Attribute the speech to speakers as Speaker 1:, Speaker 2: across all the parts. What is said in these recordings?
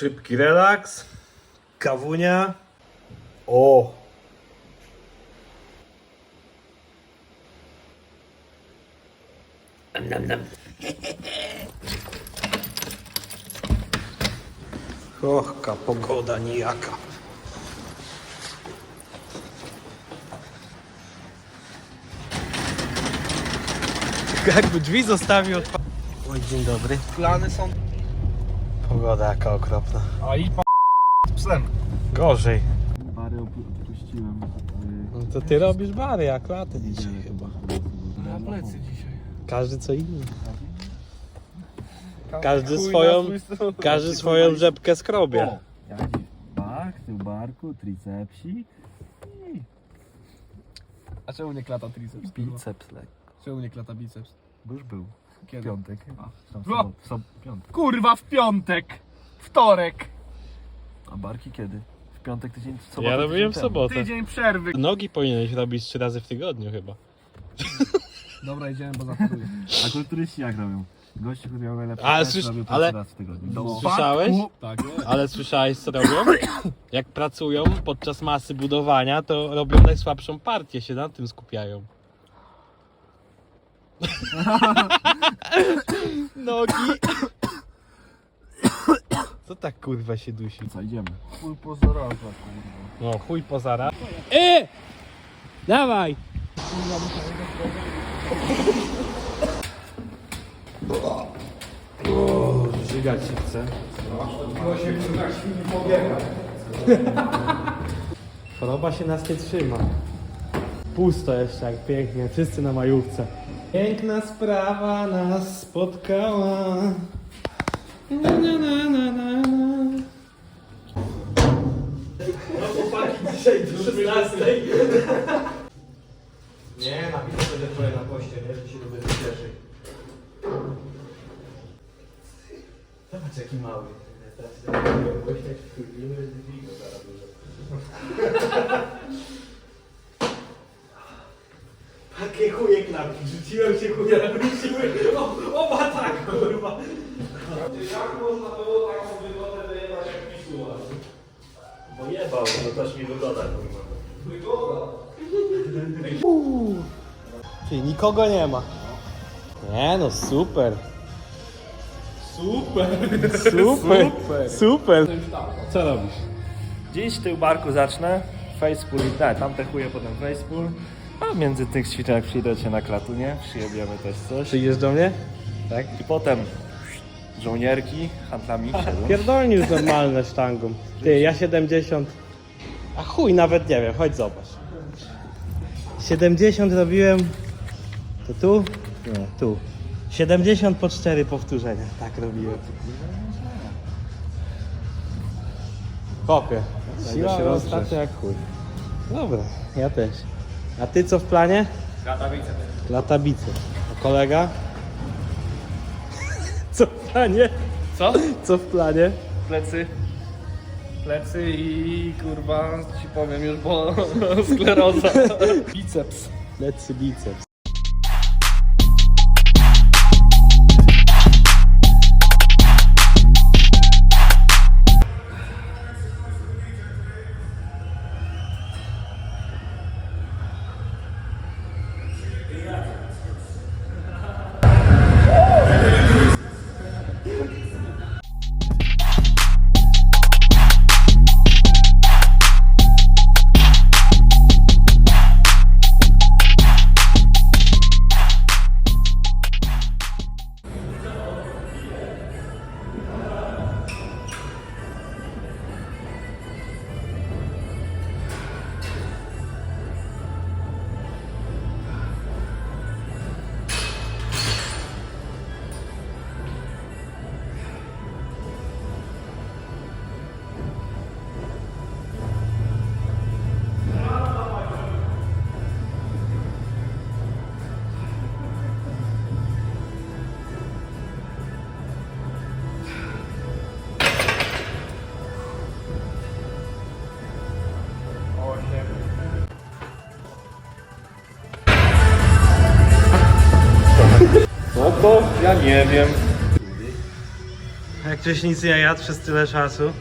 Speaker 1: Szybki relaks. Kawunia. O! Nam, nam. Ochka, pogoda nijaka. Jakby drzwi zostawił otwarte. Oj, dzień dobry.
Speaker 2: Plany są.
Speaker 1: Pogoda jaka okropna.
Speaker 2: A i pa... z psem.
Speaker 1: Gorzej.
Speaker 3: Bary opu- opuściłem.
Speaker 1: No to ty robisz bary, jak laty dzisiaj chyba.
Speaker 2: Na plecy dzisiaj.
Speaker 1: Każdy co inny. Każdy swoją-. Każdy swoją rzepkę skrobie.
Speaker 2: O,
Speaker 3: Jak Bach, tył barku, tricepsik,
Speaker 2: A czemu nie klata triceps?
Speaker 3: biceps lekko.
Speaker 2: Czemu nie klata biceps?
Speaker 3: Bo już był.
Speaker 2: Kiedy?
Speaker 3: piątek. Tam
Speaker 2: No.
Speaker 3: sob- piątek.
Speaker 2: Kurwa, w piątek! Wtorek!
Speaker 3: A barki kiedy? W piątek tydzień w sobotę.
Speaker 1: Ja robiłem w
Speaker 3: temu.
Speaker 1: sobotę.
Speaker 2: Tydzień przerwy.
Speaker 1: Nogi powinieneś robić trzy razy w tygodniu chyba.
Speaker 2: Dobra, idziemy, bo zapaduję.
Speaker 3: A kulturyści jak robią? Goście, który miał najlepszy
Speaker 1: Ale słysz-
Speaker 3: robił to
Speaker 1: ale-
Speaker 3: trzy razy w tygodniu.
Speaker 2: No.
Speaker 3: Do-
Speaker 1: Słyszałeś?
Speaker 2: Tak.
Speaker 1: Ale słyszałeś co robią? Jak pracują podczas masy budowania, to robią najsłabszą partię, się na tym skupiają. Nogi. Co tak kurwa się dusi?
Speaker 3: Co, idziemy?
Speaker 2: Chuj pozorowa, kurwa.
Speaker 1: No chuj pozara. E! Dawaj! Żygać się chce. Choroba się nas nie trzyma. Pusto jeszcze, jak pięknie. Wszyscy na majówce. Piękna sprawa nas spotkała. Na, na, na, na, na, na. Dzisiaj do 16. Nie, napiszę sobie twoje na poście, nie? Że się lubię pierwszej. Zobacz jaki mały. Teraz zaraz rzuciłem się chuje, wróciły, o, oba tak, kurwa. Jak można było taką wygodę wyjebać jak pisuła? Bo jebał, to też mi wygoda, kurwa. Wygoda? Czyli nikogo nie ma. Nie no, super. Super. Super. Super. Co robisz?
Speaker 3: Dziś tył barku zacznę. Facepull i tak, tam te chuje potem facepull. A między tych ćwiczeń jak przyjdziecie na klatunie, przyjebiemy też coś.
Speaker 1: Przyjdziesz do mnie? Tak?
Speaker 3: I potem żołnierki, handlami.
Speaker 1: Pierdolni już normalne sztangą. Ty, ja 70. A chuj, nawet nie wiem, chodź zobacz. 70 robiłem. To tu? Nie, tu. 70 po 4 powtórzenia. Tak robiłem. Kopie. Siła ostatnio jak chuj. Dobra, ja też. A ty co w planie?
Speaker 2: Latawice.
Speaker 1: Latabice. A kolega? Co w planie?
Speaker 2: Co?
Speaker 1: Co w planie?
Speaker 2: Plecy. Plecy i kurwa, ci powiem już, bo skleroza. Biceps.
Speaker 1: Lecy biceps.
Speaker 3: Nie wiem.
Speaker 1: ktoś nic nie jadł przez tyle czasu.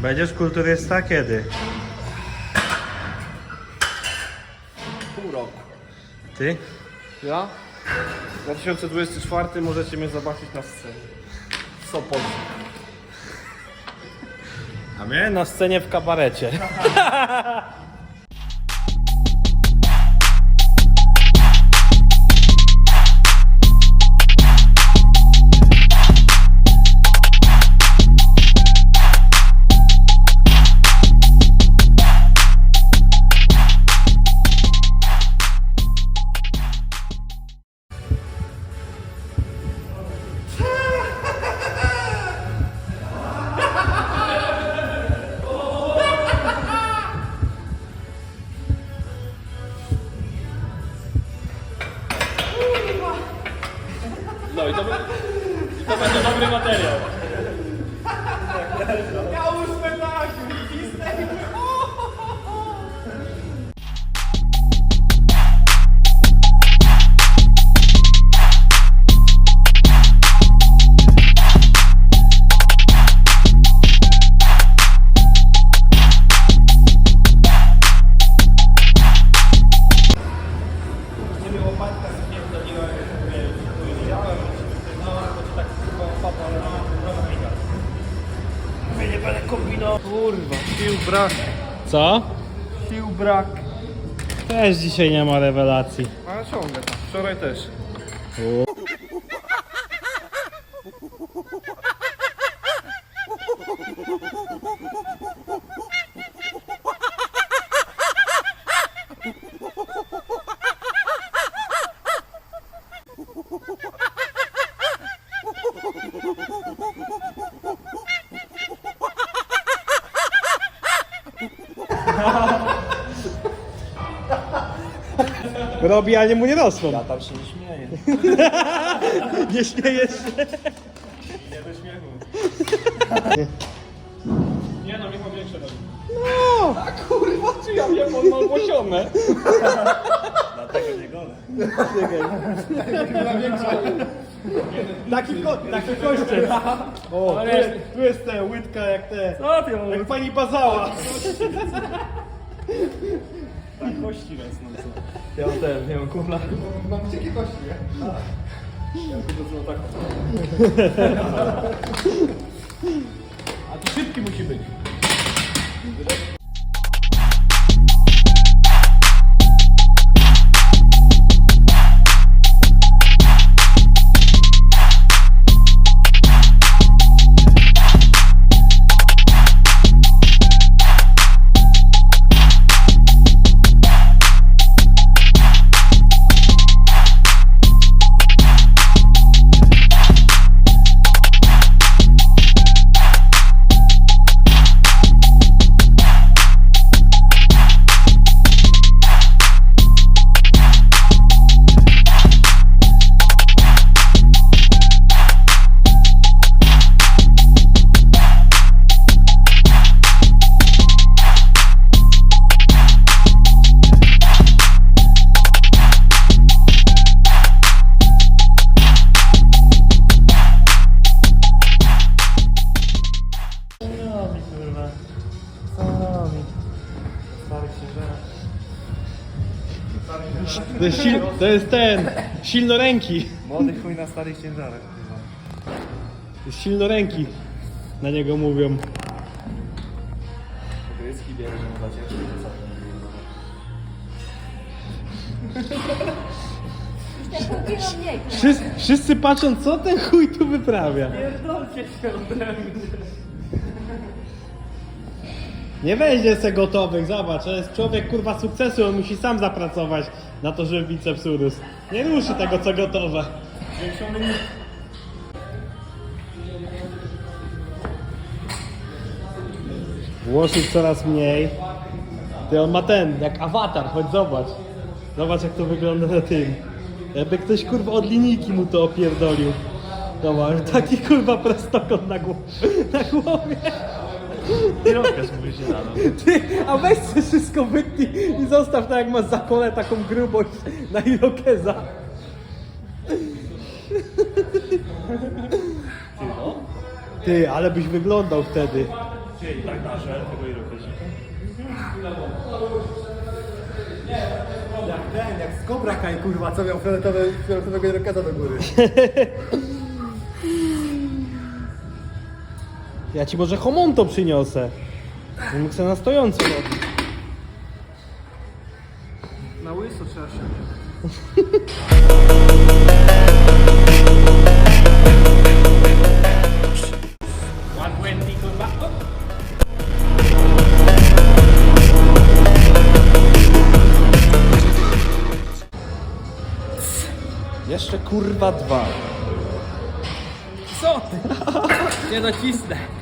Speaker 1: Będziesz kulturysta kiedy?
Speaker 2: Pół roku.
Speaker 1: Ty?
Speaker 2: Ja? 2024 możecie mnie zobaczyć na scenie. W Sopocie.
Speaker 1: A mnie na scenie w kabarecie.
Speaker 2: Kurwa, sił brak,
Speaker 1: Co?
Speaker 2: sił brak.
Speaker 1: Też dzisiaj nie ma rewelacji.
Speaker 2: Ale ciągle tak, wczoraj też.
Speaker 1: Robi, ale mu nie rosną.
Speaker 3: Ja tam się nie śmieję.
Speaker 1: Nie śmiejesz się.
Speaker 3: Nie do śmiechu.
Speaker 2: Nie no, nie ma większe nogi. No! A kurwa, czy ja wiem, on ma łosione.
Speaker 3: Dlatego nie golę.
Speaker 1: Taki, ko taki kościel. O, tu jest, tu jest ta łydka jak te.
Speaker 2: Co ty,
Speaker 1: Jak pani bazała.
Speaker 2: Kości rosną, co?
Speaker 3: Ja też, nie mam kufla.
Speaker 2: A to szybki musi być.
Speaker 1: To jest, sil, to jest ten. Silnoręki.
Speaker 3: Młody chuj na starych ciężarach. kurwa.
Speaker 1: To jest silnoręki. Na niego mówią.
Speaker 3: Bierze, że mu za ciężko to
Speaker 4: Te pół kilo mniej.
Speaker 1: Wszyscy, wszyscy patrzą, co ten chuj tu wyprawia.
Speaker 2: Pierdolcie się ode mnie.
Speaker 1: Nie weźmie se gotowych, zobacz, to jest człowiek kurwa sukcesu, on musi sam zapracować na to, żeby biceps urósł. Nie ruszy tego, co gotowe. Włosów coraz mniej. Ty on ma ten, jak awatar, chodź zobacz. Zobacz jak to wygląda na tym. Jakby ktoś kurwa od linijki mu to opierdolił. Zobacz, taki kurwa prostokąt na, gło- na głowie.
Speaker 3: Kierowka mówi się rano.
Speaker 1: Ty, a weź sobie wszystko wytnij i zostaw tak jak masz za kole taką grubość na irokeza.
Speaker 3: Ty ale byś wyglądał wtedy.
Speaker 1: Ty tak na żel tego irokesika.
Speaker 2: Jak ten, jak z Cobra Kai, kurwa, co miał fioletowego irokeza do góry.
Speaker 3: Ja ci może homonto przyniosę. Mógł sobie na stojąco robić.
Speaker 2: Na łyso trzeba się.
Speaker 3: Jeszcze kurwa dwa.
Speaker 4: Co ty? Nie docisnę.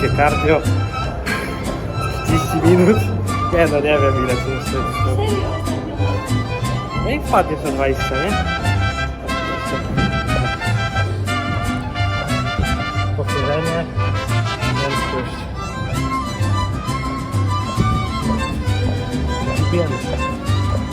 Speaker 1: Szybkie cardio. 30 minut. Nie no, nie wiem ile to jeszcze. No i wpadniesz na 20, nie? Pochylenie. Prędkość. Pięć.